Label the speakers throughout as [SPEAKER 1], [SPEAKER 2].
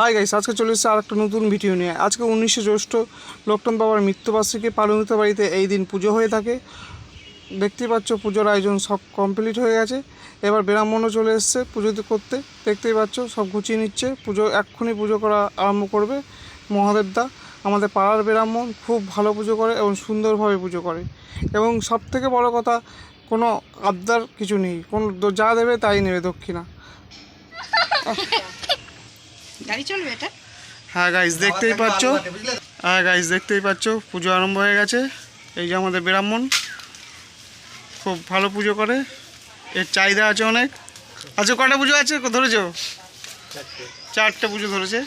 [SPEAKER 1] Hi guys আজকে চলে এসেছে আর একটা নতুন ভিডিও নিয়ে। আজকে উনিশে জ্যৈষ্ঠ লোকটান বাবার মৃত্যুবার্ষিকী পালনিত বাড়িতে এই দিন পুজো হয়ে থাকে। দেখতেই পাচ্ছ, পুজোর আয়োজন সব কমপ্লিট হয়ে গেছে। এবার ব্রাহ্মণও চলে এসছে পুজো করতে। দেখতেই পাচ্ছ, সব গুছিয়ে নিচ্ছে। পুজো, এক্ষুনি পুজো করা আরম্ভ করবে মহাদেবদা আমাদের পাড়ার ব্রাহ্মণ খুব ভালো পুজো করে এবং সুন্দরভাবে পুজো করে। এবং সব থেকে বড় কথা, কোনো আবদার কিছু নেই। কোনো যা দেবে তাই নেবে দক্ষিণা।
[SPEAKER 2] গাড়ি চলবে এটা?
[SPEAKER 1] হ্যাঁ গাইজ দেখতেই পাচ্ছ। হ্যাঁ গাইজ দেখতেই পাচ্ছ পুজো আরম্ভ হয়ে গেছে। এই যে আমাদের ব্রাহ্মণ খুব ভালো পুজো করে। এর চাহিদা আছে অনেক। আচ্ছা কটা পুজো আছে? ধরেছ? চারটে পুজো ধরেছে।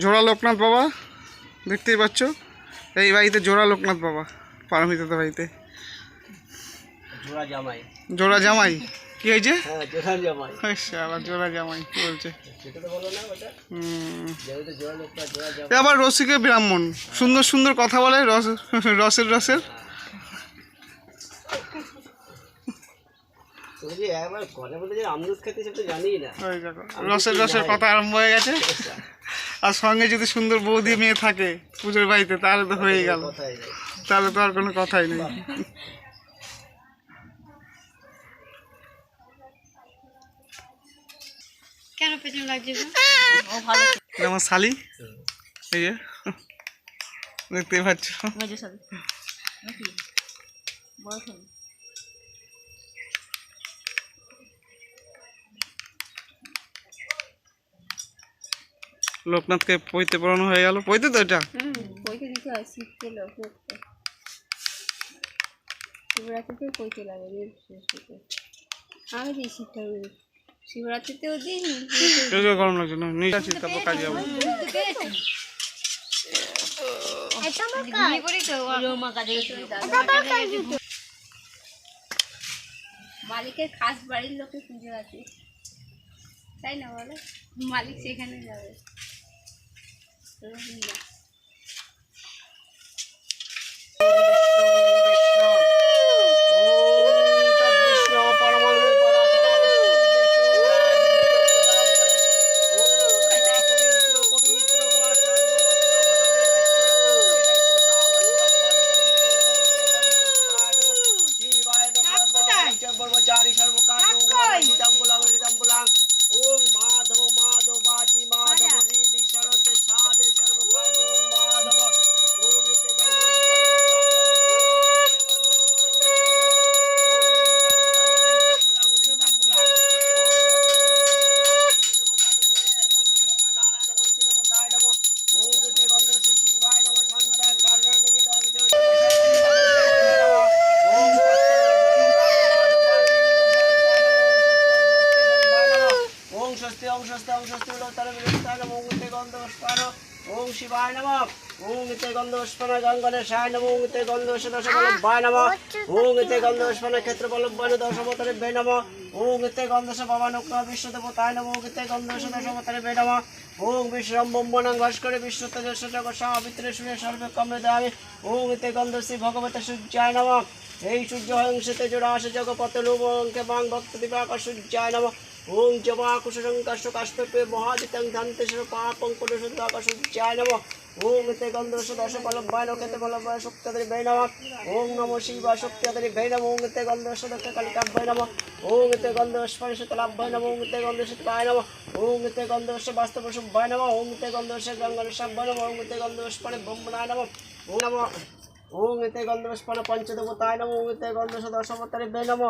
[SPEAKER 1] জোড়া লোকনাথ বাবা দেখতেই পাচ্ছ। এই বাড়িতে জোড়া লোকনাথ বাবা পারমিতাদের বাড়িতে।
[SPEAKER 3] জোড়া জামাই।
[SPEAKER 1] জোড়া জামাই? কি হয়েছে?
[SPEAKER 3] হ্যাঁ জোড়া জামাই।
[SPEAKER 1] আবার জোড়া জামাই কি বলছে? আবার রসিকে ব্রাহ্মণ। সুন্দর সুন্দর কথা বলে রস রসের রসের। রসের রসের কথা আরম্ভ হয়ে গেছে। আর সঙ্গে যদি সুন্দর বৌদি মেয়ে থাকে পুজোর বাড়িতে তাহলে তো হয়ে গেল। তাহলে তো আর কোনো কথাই নেই।
[SPEAKER 2] কেন পেছনে লাগছে গো?
[SPEAKER 1] এটা আমার শালি? এই যে। দেখতে পাচ্ছ? লোকনাথকে পইতে পড়ানো হয়ে গেল। পইতে তো এটা?
[SPEAKER 2] পইতে লাগে আমি দিই শীতটা শিবরাত্রিতেও দিই
[SPEAKER 1] গরম লাগছে না? নিয়ে যাচ্ছি তারপর কাজে যাব।
[SPEAKER 2] মালিকের খাস বাড়ির লোকে পুজো আছে তাই না বলো? মালিক সেখানে যাবে।
[SPEAKER 3] 这个是你的 ওং স্বস্তি ওং স্বস্তি বিলোত্তর ওং ইতে গন্ধস্পন ওং শিবায় নমঃ ওং ইতে গন্ধস্পন গঙ্গনেশায় নমঃ ওং ইতে গন্ধস্পন দশবল্লভায় নমঃ ওং ইতে গন্ধস্পন ক্ষেত্রবল্লভায় দশমতরে বে নমঃ ওং ইতে গন্ধস ভবানুক্র বিশ্বদেবতায় নমঃ ওং ইতে গন্ধস দশমতরে বে নমঃ ওং বিশ্রম ব্রহ্মণং ভাস্করে বিশ্বতেজ জগৎ সাবিত্রে শুনে সর্বে কমে দামি ওং ইতে গন্ধশ্রী ভগবতে সূর্যায় নমঃ এই সূর্য হংসতে জোড়াশ জগপত লোমকে বাং ভক্ত দিবাক সূর্যায় নমঃ। ওং জবা কুশং কাষ্ট কাষ্টপে মহাদিতং ধন্তে সর পাপং সুদাকাশ জয় নম। ওং তে গন্ধর্ষ দশ বলম বায় নকেতে বলম বায় শক্তাদের বে নম। ওং নম শিবা শক্তাদের বে নম। ওং তে গন্ধর্ষ দক্ষ কালিকা বে নম। ওং তে গন্ধর্ষ পরিষতলাভ বে নম। ওং তে গন্ধর্ষ পায় নম। ওং তে গন্ধর্ষ বাস্তব শুভ বায় নম। ওং তে গন্ধর্ষ গঙ্গল সব নম। ওং তে গন্ধর্ষ পরে ব্রহ্মণায় নম। ওং নম। ওং এতে গন্ধস্পন পঞ্চদেবতায় নম, ওং এতে গন্ধস দশমতরে বে নম।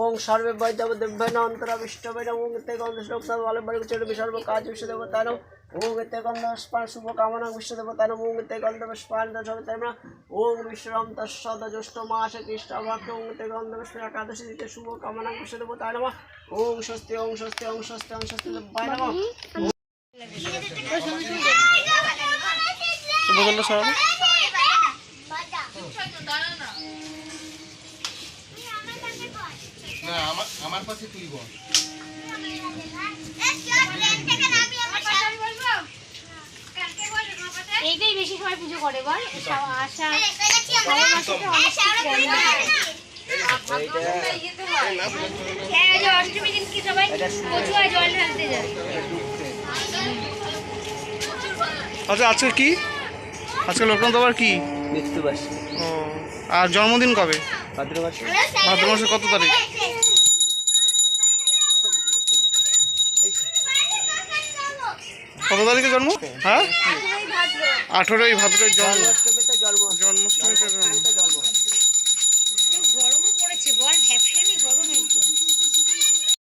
[SPEAKER 3] ওং সর্বে বৈদ্যব দেব্যে ন অন্তরা বিষ্ণবে নম, ওং এতে গন্ধস লোকনাথ বলে বলে চড়বে সর্ব কাজ বিশ্বদেবতায় নম, ওং এতে গন্ধস্পান শুভ কামনা বিশ্বদেবতায় নম, ওং এতে গন্ধস্পান দশমতায় নম, ওং বিশ্রাম তৎসদ জ্যৈষ্ঠ মাসে কৃষ্ণ ভক্ত, ওং এতে গন্ধস্পান একাদশী দিতে শুভ কামনা বিশ্বদেবতায় নম, ওং স্বস্তি ওং স্বস্তি ওং স্বস্তি ওং স্বস্তি দেব্যায় নম।
[SPEAKER 1] বোতলটা সরাবো
[SPEAKER 4] না আমার আমার পাশে তুই বল।
[SPEAKER 5] থেকে নামিয়ে আমার
[SPEAKER 2] এইটাই বেশি সবাই পুজো করে বল। আশা সাড়ে মাসে অনেক ওই যে অষ্টমী দিন কি সবাই কচুয়ায় জল ঢালতে যায়
[SPEAKER 1] আচ্ছা আজকে কি? আজকে লোকনাথ বাবার কি?
[SPEAKER 3] মৃত্যুবাসী
[SPEAKER 1] ও আর জন্মদিন কবে?
[SPEAKER 3] ভাদ্র মাসে
[SPEAKER 1] ভাদ্র মাসের কত তারিখ? কত তারিখে জন্ম? হ্যাঁ? আঠেরোই ভাদ্রের জন্ম।
[SPEAKER 3] জন্মাষ্টমী
[SPEAKER 1] জন্মাষ্টমীতে জন্ম।